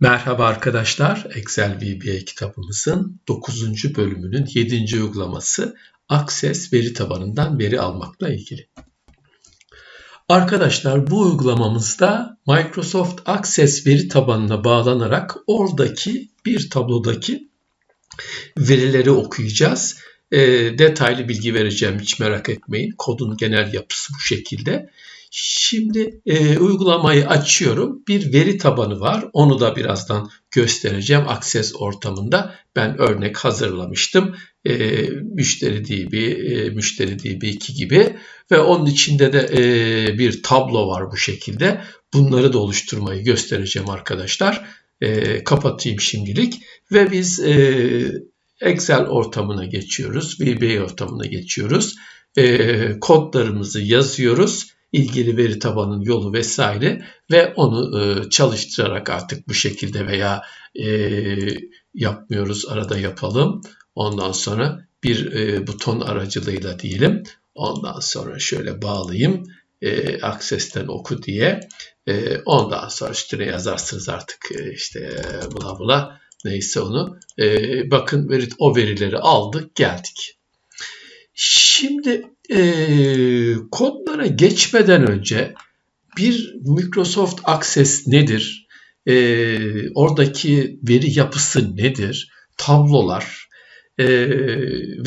Merhaba arkadaşlar, Excel VBA kitabımızın 9. bölümünün 7. uygulaması Access veri tabanından veri almakla ilgili. Arkadaşlar bu uygulamamızda Microsoft Access veri tabanına bağlanarak oradaki bir tablodaki verileri okuyacağız. E, detaylı bilgi vereceğim hiç merak etmeyin. Kodun genel yapısı bu şekilde. Şimdi e, uygulamayı açıyorum. Bir veri tabanı var. Onu da birazdan göstereceğim. Access ortamında ben örnek hazırlamıştım. E, müşteri DB, e, müşteri DB2 gibi ve onun içinde de e, bir tablo var bu şekilde. Bunları da oluşturmayı göstereceğim arkadaşlar. E, kapatayım şimdilik ve biz e, Excel ortamına geçiyoruz. VBA ortamına geçiyoruz. E, kodlarımızı yazıyoruz ilgili veri tabanının yolu vesaire ve onu e, çalıştırarak artık bu şekilde veya e, yapmıyoruz arada yapalım. Ondan sonra bir e, buton aracılığıyla diyelim. Ondan sonra şöyle bağlayayım. E, Access'ten oku diye. E, ondan sonra üstüne yazarsınız artık e, işte bula bula neyse onu. E, bakın veri, o verileri aldık geldik. Şimdi e, kodlara geçmeden önce bir Microsoft Access nedir? E, oradaki veri yapısı nedir? Tablolar e,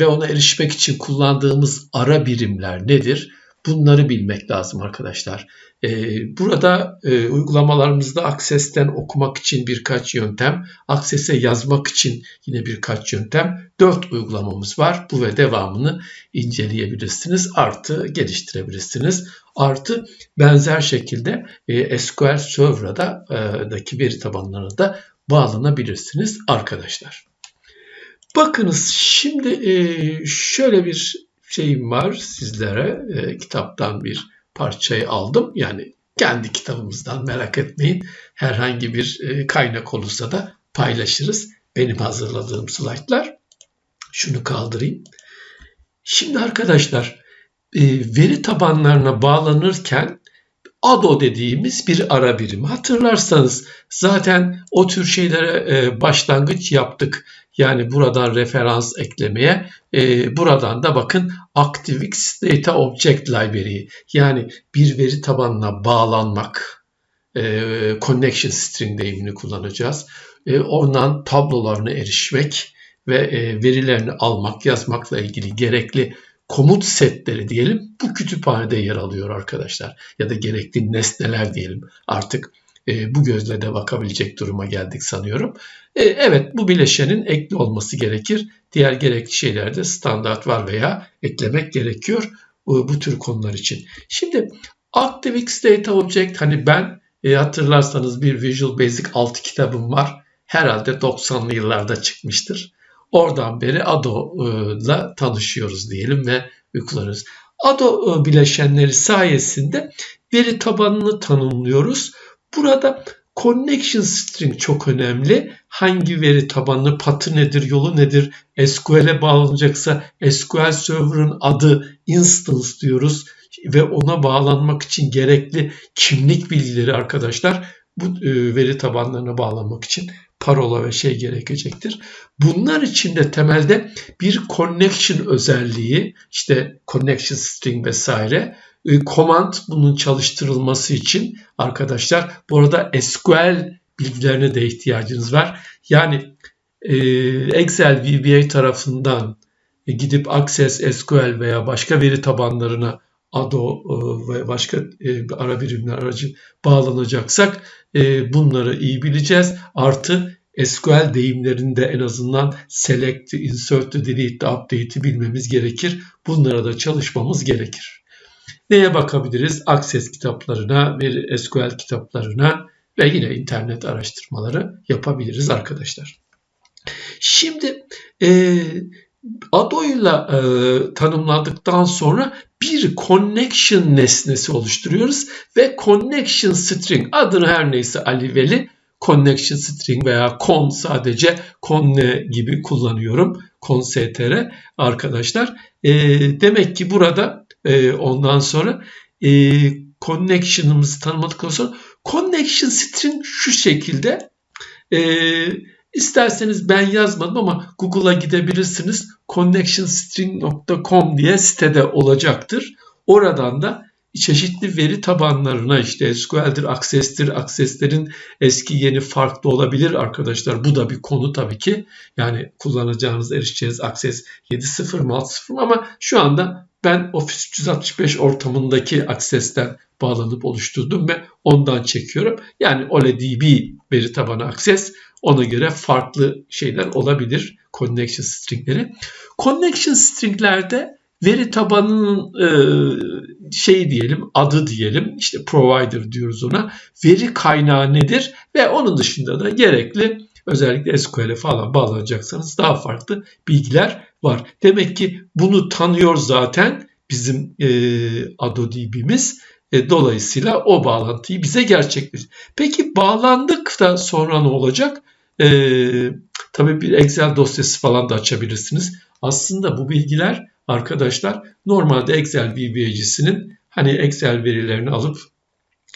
ve ona erişmek için kullandığımız ara birimler nedir? Bunları bilmek lazım arkadaşlar. Ee, burada e, uygulamalarımızda Access'ten okumak için birkaç yöntem, Access'e yazmak için yine birkaç yöntem. Dört uygulamamız var. Bu ve devamını inceleyebilirsiniz. Artı geliştirebilirsiniz. Artı benzer şekilde e, SQL Server'a e, veri tabanlarına da bağlanabilirsiniz arkadaşlar. Bakınız şimdi şöyle bir şeyim var sizlere. Kitaptan bir parçayı aldım. Yani kendi kitabımızdan merak etmeyin. Herhangi bir e, kaynak olursa da paylaşırız. Benim hazırladığım slaytlar. Şunu kaldırayım. Şimdi arkadaşlar e, veri tabanlarına bağlanırken ADO dediğimiz bir ara birim. Hatırlarsanız zaten o tür şeylere e, başlangıç yaptık. Yani buradan referans eklemeye, e, buradan da bakın ActiveX Data Object Library yani bir veri tabanına bağlanmak, e, connection string deyimini kullanacağız. E, oradan tablolarına erişmek ve e, verilerini almak, yazmakla ilgili gerekli komut setleri diyelim bu kütüphanede yer alıyor arkadaşlar. Ya da gerekli nesneler diyelim. Artık e, bu gözle de bakabilecek duruma geldik sanıyorum. E, evet bu bileşenin ekli olması gerekir. Diğer gerekli şeylerde standart var veya eklemek gerekiyor e, bu tür konular için. Şimdi ActiveX Data Object hani ben e, hatırlarsanız bir Visual Basic 6 kitabım var. Herhalde 90'lı yıllarda çıkmıştır. Oradan beri ADO'la tanışıyoruz diyelim ve uygularız. ADO e, bileşenleri sayesinde veri tabanını tanımlıyoruz. Burada connection string çok önemli. Hangi veri tabanı, patı nedir, yolu nedir? SQL'e bağlanacaksa SQL Server'ın adı instance diyoruz ve ona bağlanmak için gerekli kimlik bilgileri arkadaşlar bu e, veri tabanlarına bağlanmak için parola ve şey gerekecektir. Bunlar için de temelde bir connection özelliği, işte connection string vesaire, e, command bunun çalıştırılması için arkadaşlar bu arada SQL bilgilerine de ihtiyacınız var. Yani e, Excel VBA tarafından gidip Access SQL veya başka veri tabanlarına ADO ve başka ara birimler aracı bağlanacaksak e, bunları iyi bileceğiz. Artı SQL deyimlerinde en azından select, insert, delete, update'i bilmemiz gerekir. Bunlara da çalışmamız gerekir. Neye bakabiliriz? Access kitaplarına, ve SQL kitaplarına ve yine internet araştırmaları yapabiliriz arkadaşlar. Şimdi e, Ado'yla e, tanımladıktan sonra bir connection nesnesi oluşturuyoruz ve connection string adını her neyse Ali Veli connection string veya con sadece conne gibi kullanıyorum. constr arkadaşlar. E, demek ki burada e, ondan sonra e, connection'ımızı tanımadıktan sonra connection string şu şekilde Ee, isterseniz ben yazmadım ama Google'a gidebilirsiniz. connectionstring.com diye sitede olacaktır. Oradan da çeşitli veri tabanlarına işte SQL'dir, Access'tir, Access'lerin eski yeni farklı olabilir arkadaşlar. Bu da bir konu tabii ki. Yani kullanacağınız, erişeceğiniz Access 7.0 mı 6.0 mı ama şu anda ben Office 365 ortamındaki Access'ten bağlanıp oluşturdum ve ondan çekiyorum. Yani OLEDB veri tabanı Access ona göre farklı şeyler olabilir connection stringleri. Connection stringlerde veri tabanının e, şey diyelim adı diyelim işte provider diyoruz ona veri kaynağı nedir ve onun dışında da gerekli özellikle SQL'e falan bağlanacaksanız daha farklı bilgiler var. Demek ki bunu tanıyor zaten bizim e, AdoDB'miz. E, dolayısıyla o bağlantıyı bize gerçekleştir. Peki bağlandık da sonra ne olacak? E, tabii bir Excel dosyası falan da açabilirsiniz. Aslında bu bilgiler arkadaşlar normalde Excel VBA'cisinin hani Excel verilerini alıp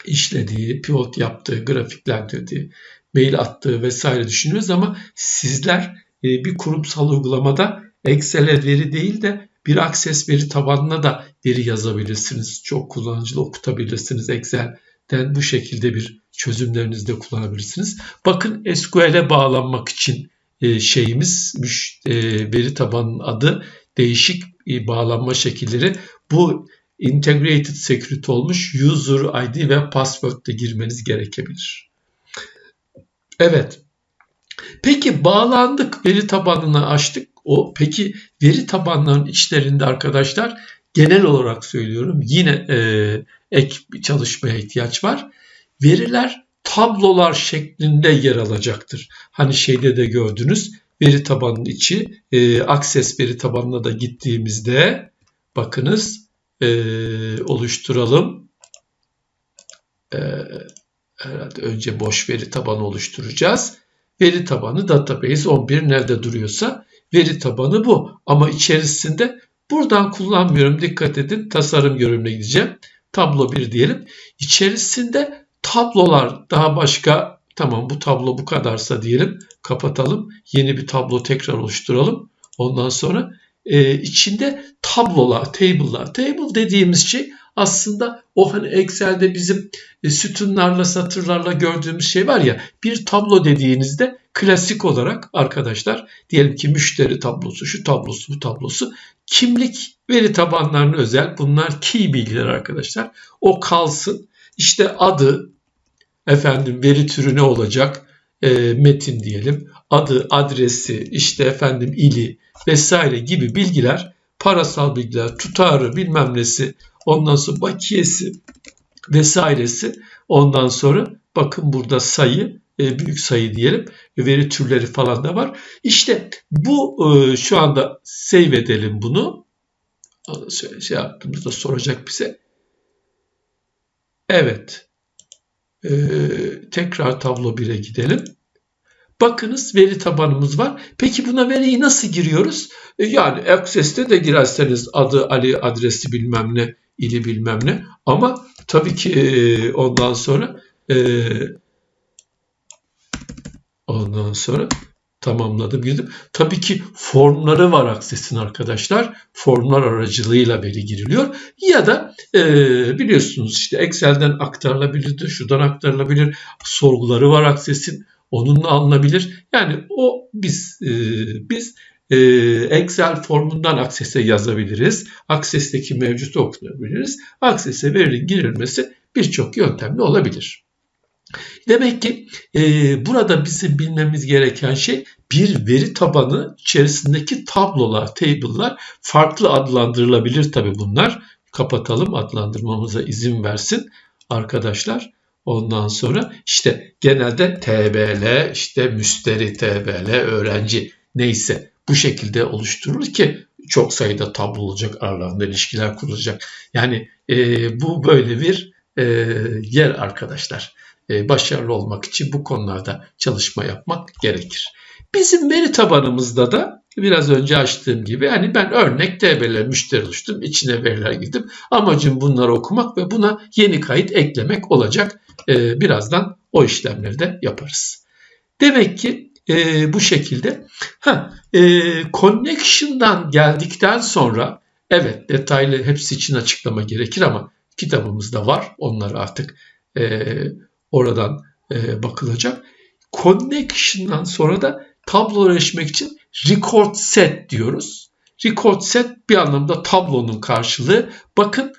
işlediği, pivot yaptığı, grafiklendirdiği, mail attığı vesaire düşünüyoruz ama sizler e, bir kurumsal uygulamada Excel'e veri değil de bir Access veri tabanına da veri yazabilirsiniz. Çok kullanıcılı okutabilirsiniz Excel'den bu şekilde bir çözümlerinizde kullanabilirsiniz. Bakın SQL'e bağlanmak için e, şeyimiz e, veri tabanının adı değişik bağlanma şekilleri. Bu integrated security olmuş user ID ve password de girmeniz gerekebilir. Evet. Peki bağlandık veri tabanını açtık. O peki veri tabanlarının içlerinde arkadaşlar genel olarak söylüyorum yine e, ek bir çalışmaya ihtiyaç var. Veriler tablolar şeklinde yer alacaktır. Hani şeyde de gördünüz veri tabanının içi e, Access veri tabanına da gittiğimizde bakınız e, oluşturalım. E, herhalde önce boş veri tabanı oluşturacağız. Veri tabanı database 11 nerede duruyorsa veri tabanı bu. Ama içerisinde buradan kullanmıyorum. Dikkat edin tasarım görünümüne gideceğim. Tablo 1 diyelim. İçerisinde tablolar daha başka tamam bu tablo bu kadarsa diyelim kapatalım. Yeni bir tablo tekrar oluşturalım. Ondan sonra e, içinde tablolar, table'lar. Table dediğimiz şey aslında o hani Excel'de bizim e, sütunlarla, satırlarla gördüğümüz şey var ya bir tablo dediğinizde klasik olarak arkadaşlar diyelim ki müşteri tablosu, şu tablosu, bu tablosu kimlik veri tabanlarına özel bunlar key bilgiler arkadaşlar. O kalsın. İşte adı, efendim veri türü ne olacak? E, metin diyelim. Adı, adresi, işte efendim ili vesaire gibi bilgiler, parasal bilgiler, tutarı bilmem nesi, ondan sonra bakiyesi vesairesi. Ondan sonra bakın burada sayı, büyük sayı diyelim. Veri türleri falan da var. İşte bu e, şu anda save edelim bunu. Şey, yaptığımızda soracak bize. Evet. Ee, tekrar tablo 1'e gidelim. Bakınız veri tabanımız var. Peki buna veriyi nasıl giriyoruz? E, yani Access'te de girerseniz adı Ali adresi bilmem ne ili bilmem ne. Ama tabii ki e, ondan sonra e, ondan sonra tamamladım girdim. Tabii ki formları var Access'in arkadaşlar. Formlar aracılığıyla veri giriliyor. Ya da e, biliyorsunuz işte Excel'den aktarılabilir, şuradan aktarılabilir. Sorguları var Access'in. Onunla alınabilir. Yani o biz e, biz e, Excel formundan Access'e yazabiliriz. Access'teki mevcut okuyabiliriz. Access'e verinin girilmesi birçok yöntemle olabilir. Demek ki e, burada bizim bilmemiz gereken şey bir veri tabanı içerisindeki tablolar, table'lar farklı adlandırılabilir tabi bunlar. Kapatalım adlandırmamıza izin versin arkadaşlar. Ondan sonra işte genelde TBL, işte müsteri TBL, öğrenci neyse bu şekilde oluşturulur ki çok sayıda tablo olacak, aralarında ilişkiler kurulacak. Yani e, bu böyle bir e, yer arkadaşlar. E, başarılı olmak için bu konularda çalışma yapmak gerekir. Bizim veri tabanımızda da biraz önce açtığım gibi hani ben örnek TB'ler müşteri oluştum, içine veriler girdim. Amacım bunları okumak ve buna yeni kayıt eklemek olacak. Ee, birazdan o işlemleri de yaparız. Demek ki e, bu şekilde. Ha, e, connection'dan geldikten sonra evet detaylı hepsi için açıklama gerekir ama kitabımızda var. Onlar artık e, oradan e, bakılacak. Connection'dan sonra da tablolaşmak için record set diyoruz. Record set bir anlamda tablonun karşılığı. Bakın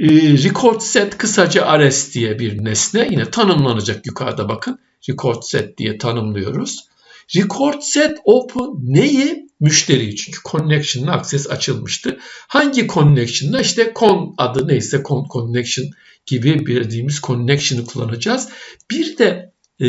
e, record set kısaca rs diye bir nesne yine tanımlanacak yukarıda bakın. Record set diye tanımlıyoruz. Record set open neyi? Müşteriyi çünkü connection access açılmıştı. Hangi connection'da işte con adı neyse con connection gibi bildiğimiz connection'ı kullanacağız. Bir de e,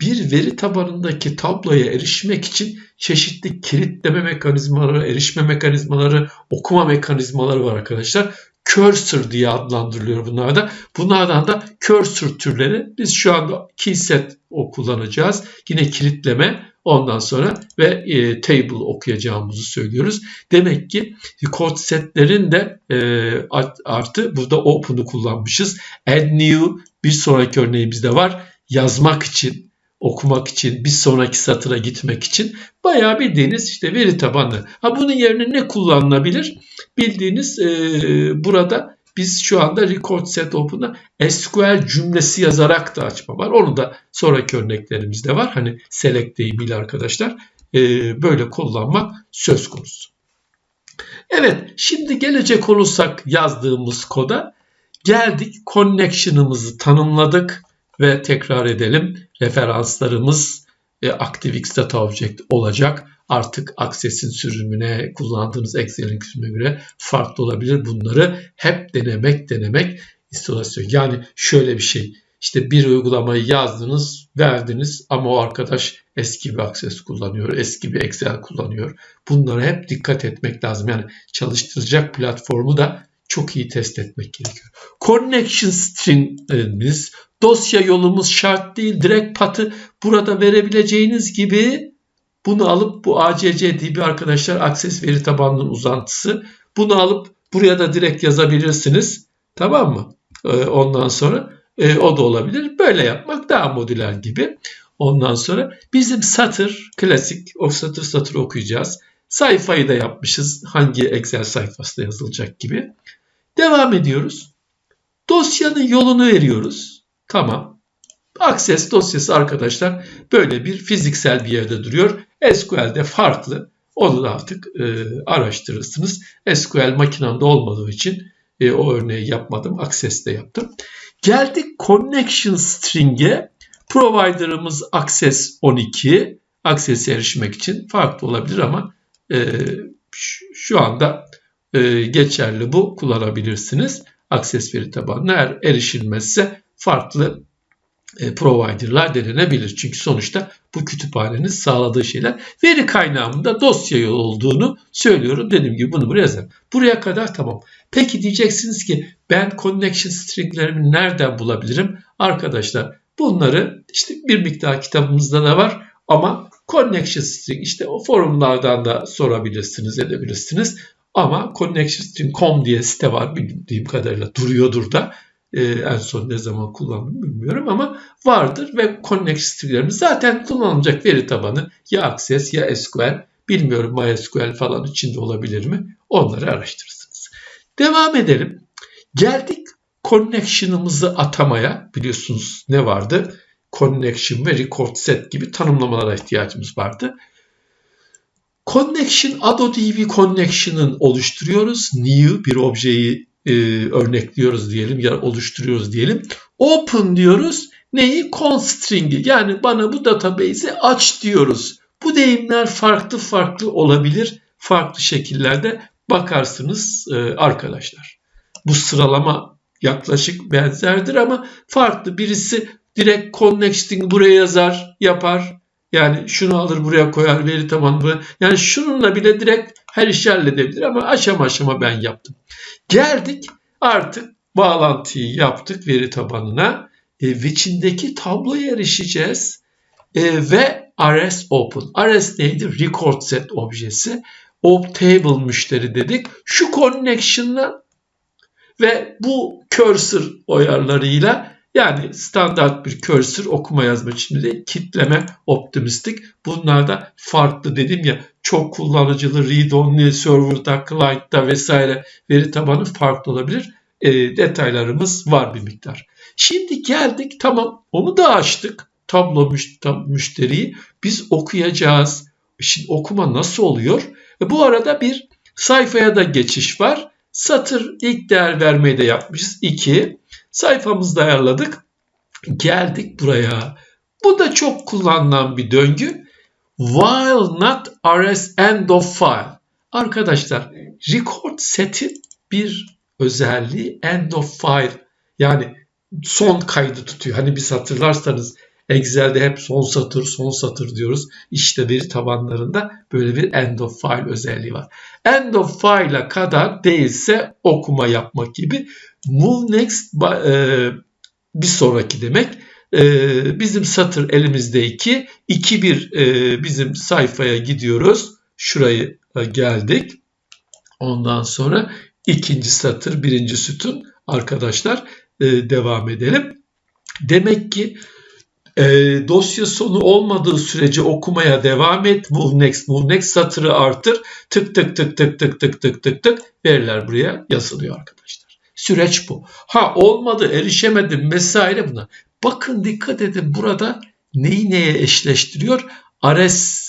bir veri tabanındaki tabloya erişmek için çeşitli kilitleme mekanizmaları, erişme mekanizmaları, okuma mekanizmaları var arkadaşlar. Cursor diye adlandırılıyor bunlarda. Bunlardan da cursor türleri. Biz şu anda key set o kullanacağız. Yine kilitleme ondan sonra ve e, table okuyacağımızı söylüyoruz. Demek ki record setlerin de e, artı burada open'ı kullanmışız. Add new bir sonraki örneğimizde var. Yazmak için okumak için, bir sonraki satıra gitmek için bayağı bildiğiniz işte veri tabanlı. Ha bunun yerine ne kullanılabilir? Bildiğiniz e, burada biz şu anda record set open'da SQL cümlesi yazarak da açma var. Onu da sonraki örneklerimizde var. Hani select deyimiyle arkadaşlar e, böyle kullanmak söz konusu. Evet şimdi gelecek olursak yazdığımız koda geldik connection'ımızı tanımladık ve tekrar edelim. Referanslarımız e, ActiveX Data Object olacak. Artık Access'in sürümüne, kullandığınız Excel'in sürümüne göre farklı olabilir. Bunları hep denemek, denemek istilasyon. Yani şöyle bir şey. İşte bir uygulamayı yazdınız, verdiniz ama o arkadaş eski bir Access kullanıyor, eski bir Excel kullanıyor. Bunlara hep dikkat etmek lazım. Yani çalıştıracak platformu da çok iyi test etmek gerekiyor. Connection string'imiz, dosya yolumuz şart değil. Direkt patı burada verebileceğiniz gibi bunu alıp bu ACC DB arkadaşlar Access veri tabanının uzantısı. Bunu alıp buraya da direkt yazabilirsiniz. Tamam mı? Ee, ondan sonra e, o da olabilir. Böyle yapmak daha modüler gibi. Ondan sonra bizim satır klasik o satır satır okuyacağız. Sayfayı da yapmışız. Hangi Excel sayfasında yazılacak gibi. Devam ediyoruz. Dosyanın yolunu veriyoruz. Tamam. Access dosyası arkadaşlar böyle bir fiziksel bir yerde duruyor. SQL'de farklı. Onu da artık e, araştırırsınız. SQL makinamda olmadığı için e, o örneği yapmadım. Access'te yaptım. Geldik connection string'e. Provider'ımız Access 12. Access'e erişmek için farklı olabilir ama e, şu anda e, geçerli bu kullanabilirsiniz. Access veri tabanına eğer erişilmezse farklı e, provider'lar denenebilir. Çünkü sonuçta bu kütüphanenin sağladığı şeyler veri kaynağımda dosya olduğunu söylüyorum. Dediğim gibi bunu buraya yazarım. Buraya kadar tamam. Peki diyeceksiniz ki ben connection stringlerimi nereden bulabilirim? Arkadaşlar bunları işte bir miktar kitabımızda da var ama connection string işte o forumlardan da sorabilirsiniz edebilirsiniz. Ama connectionstream.com diye site var bildiğim kadarıyla duruyordur da. Ee, en son ne zaman kullandım bilmiyorum ama vardır ve connectionstream'lerimiz zaten kullanılacak veri tabanı ya Access ya SQL bilmiyorum MySQL falan içinde olabilir mi? Onları araştırırsınız. Devam edelim. Geldik connection'ımızı atamaya. Biliyorsunuz ne vardı? Connection ve record set gibi tanımlamalara ihtiyacımız vardı. Connection, AdoDB Connection'ın oluşturuyoruz. New bir objeyi e, örnekliyoruz diyelim ya oluşturuyoruz diyelim. Open diyoruz. Neyi? Constring'i yani bana bu database'i aç diyoruz. Bu deyimler farklı farklı olabilir. Farklı şekillerde bakarsınız e, arkadaşlar. Bu sıralama yaklaşık benzerdir ama farklı. Birisi direkt connecting buraya yazar, yapar. Yani şunu alır buraya koyar veri tabanı Yani şununla bile direkt her işi halledebilir ama aşama aşama ben yaptım. Geldik artık bağlantıyı yaptık veri tabanına. E, içindeki tabloya erişeceğiz. E, ve RS Open. RS neydi? Record Set objesi. Optable müşteri dedik. Şu connection'la ve bu cursor ayarlarıyla Yani standart bir cursor okuma yazma biçiminde kitleme optimistik. Bunlar da farklı dedim ya çok kullanıcılı read only server'da, client'ta vesaire veri tabanı farklı olabilir. E, detaylarımız var bir miktar. Şimdi geldik tamam onu da açtık tablo müşteriyi biz okuyacağız. Şimdi okuma nasıl oluyor? E, bu arada bir sayfaya da geçiş var. Satır ilk değer vermeyi de yapmışız. 2. Sayfamızda ayarladık. Geldik buraya. Bu da çok kullanılan bir döngü. While not rs end of file. Arkadaşlar record setin bir özelliği end of file yani son kaydı tutuyor. Hani biz hatırlarsanız Excel'de hep son satır, son satır diyoruz. İşte veri tabanlarında böyle bir end of file özelliği var. End of file'a kadar değilse okuma yapmak gibi. Move next e, bir sonraki demek. E, bizim satır elimizdeki 2-1 e, bizim sayfaya gidiyoruz. Şurayı geldik. Ondan sonra ikinci satır, birinci sütun arkadaşlar devam edelim. Demek ki e, dosya sonu olmadığı sürece okumaya devam et. Move next, move next satırı artır. Tık tık tık tık tık tık tık tık tık veriler buraya yazılıyor arkadaşlar. Süreç bu. Ha olmadı, erişemedim vesaire buna. Bakın dikkat edin burada neyi neye eşleştiriyor? Ares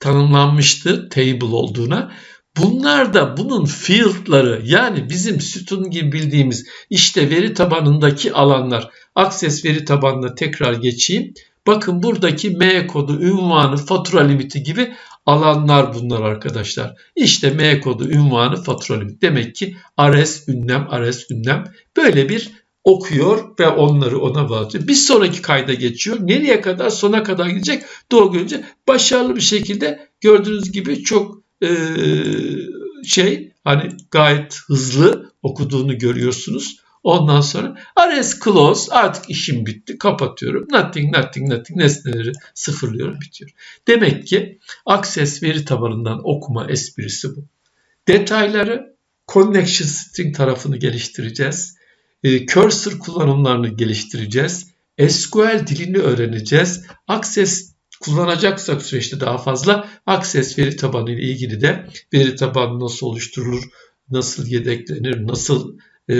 tanımlanmıştı table olduğuna. Bunlar da bunun field'ları yani bizim sütun gibi bildiğimiz işte veri tabanındaki alanlar. Access veri tabanına tekrar geçeyim. Bakın buradaki M kodu, ünvanı, fatura limiti gibi alanlar bunlar arkadaşlar. İşte M kodu, ünvanı, fatura limiti. Demek ki RS ünlem, RS ünlem böyle bir okuyor ve onları ona bağlıyor. Bir sonraki kayda geçiyor. Nereye kadar? Sona kadar gidecek. Doğru görünce başarılı bir şekilde gördüğünüz gibi çok e, şey hani gayet hızlı okuduğunu görüyorsunuz. Ondan sonra RS close artık işim bitti kapatıyorum. Nothing nothing nothing nesneleri sıfırlıyorum bitiyor. Demek ki Access veri tabanından okuma esprisi bu. Detayları connection string tarafını geliştireceğiz. E, cursor kullanımlarını geliştireceğiz. SQL dilini öğreneceğiz. Access kullanacaksak süreçte daha fazla Access veri tabanı ile ilgili de veri tabanı nasıl oluşturulur, nasıl yedeklenir, nasıl e,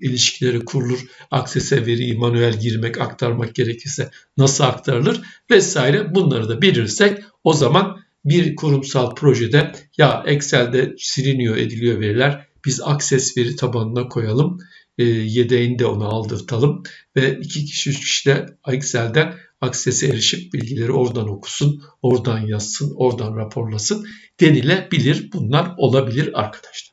ilişkileri kurulur, Access'e veriyi manuel girmek, aktarmak gerekirse nasıl aktarılır vesaire bunları da bilirsek o zaman bir kurumsal projede ya Excel'de siliniyor ediliyor veriler biz Access veri tabanına koyalım e, yedeğini onu aldırtalım ve iki kişi üç kişi de Excel'den aksese erişip bilgileri oradan okusun, oradan yazsın, oradan raporlasın denilebilir. Bunlar olabilir arkadaşlar.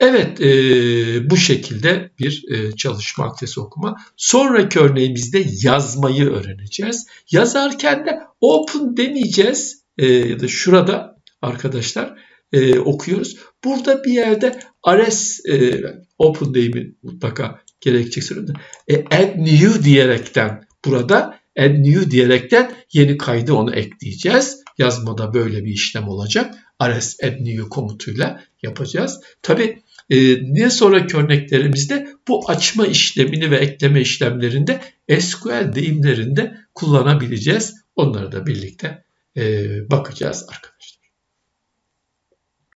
Evet e, bu şekilde bir e, çalışma aksesi okuma. Sonraki örneğimizde yazmayı öğreneceğiz. Yazarken de open demeyeceğiz. E, ya da şurada arkadaşlar e, okuyoruz. Burada bir yerde ares e, open deyimi mutlaka gerekecek. E, add new diyerekten burada add new diyerekten yeni kaydı onu ekleyeceğiz. Yazmada böyle bir işlem olacak. add new komutuyla yapacağız. Tabi e, ne sonraki örneklerimizde bu açma işlemini ve ekleme işlemlerinde SQL deyimlerinde kullanabileceğiz. Onları da birlikte e, bakacağız arkadaşlar.